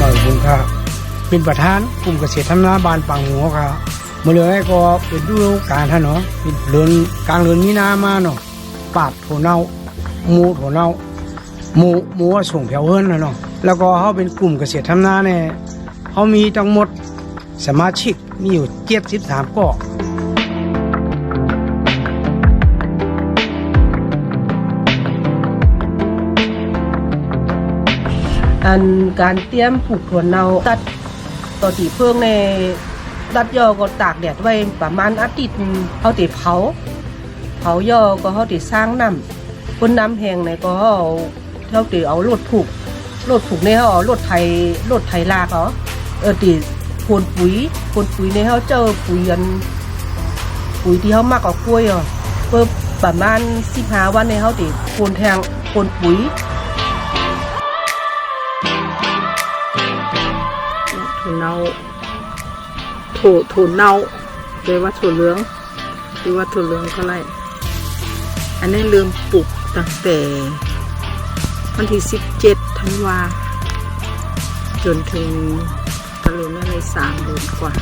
น่อยบุญค่ะเป็นประธานกลุ่มเกษตรทำนาบานปังหัวค่ะเมื่อเลยก็เป็นดูกาลท่านเนาะเป็นเดือนกลางเดือนมีนามาเนาะปาดถั่วเน่าหมูโถเน่าหมูหมูว่าส่งแถวเฮิรนนะเนาะ แล้วก็เขาเป็นกลุ่มเกษตรทำนาเนี่ยเขามีทั้งหมดสมาชิกมีอยู่เจ็ดสิบสามกาะอันการเตรียมปลูกถั่วเนาตัดต่อตีเพิ่งในตัดยอก็ตากแดดไว้ประมาณอาทิตย์เขาติเผา เผายอก็เขาติสร้างน้ำคนน้ำแห้งในก็เขาเขาติเอารถผูก รถผูกในเขาเอารถไทยรถไทยลากเขาเออติพวนปุ๋ยพวนปุ๋ยในเขาเจอปุ๋ยอันปุ๋ยที่เขามักเอากล้วยอะเพิ่มประมาณสิบห้าวันในเขาติพวนแทงพวนปุ๋ยถั่วเน่าถั่วถั่วเน่าหรือว่าถั่วเหลืองหรือว่าถั่วเหลืองก็ไรอันนี้เริ่มปลูกตั้งแต่ วันที่สิบเจ็ดธันวา จนถึงตะลุนอะไรสามเดือนกว่า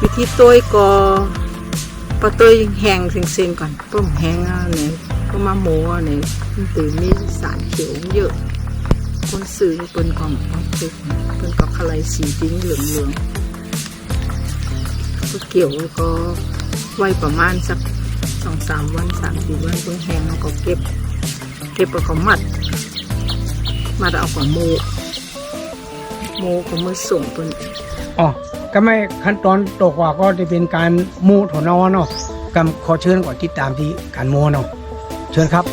วิธีต้ยก็ปะต้ยแห้งเซ็งๆก่อนต้มแห้งเนี่ยก็มาโมอ่เนี่ยมันตื่นมีสารเขียวเยอะ คนซื้อเปิ้นก็มาซื้อเปิ้นก็คลายสีดิ้งเหลืองเหลืองๆก็เกี่ยวก็ไว้ประมาณสักสองสามวันสามสี่วันเพิ่งแห้งแล้วก็เก็บเก็บแล้วก็มัดมัด เอากับโมโมก็มาส่งเปิ้นอ๋อก็ไม่ขั้นตอนตกว่าก็จะเป็นการมูถั่วเน่าเนาะกำขอเชิญก่อนติดตามที่การมูเนาะเชิญครับ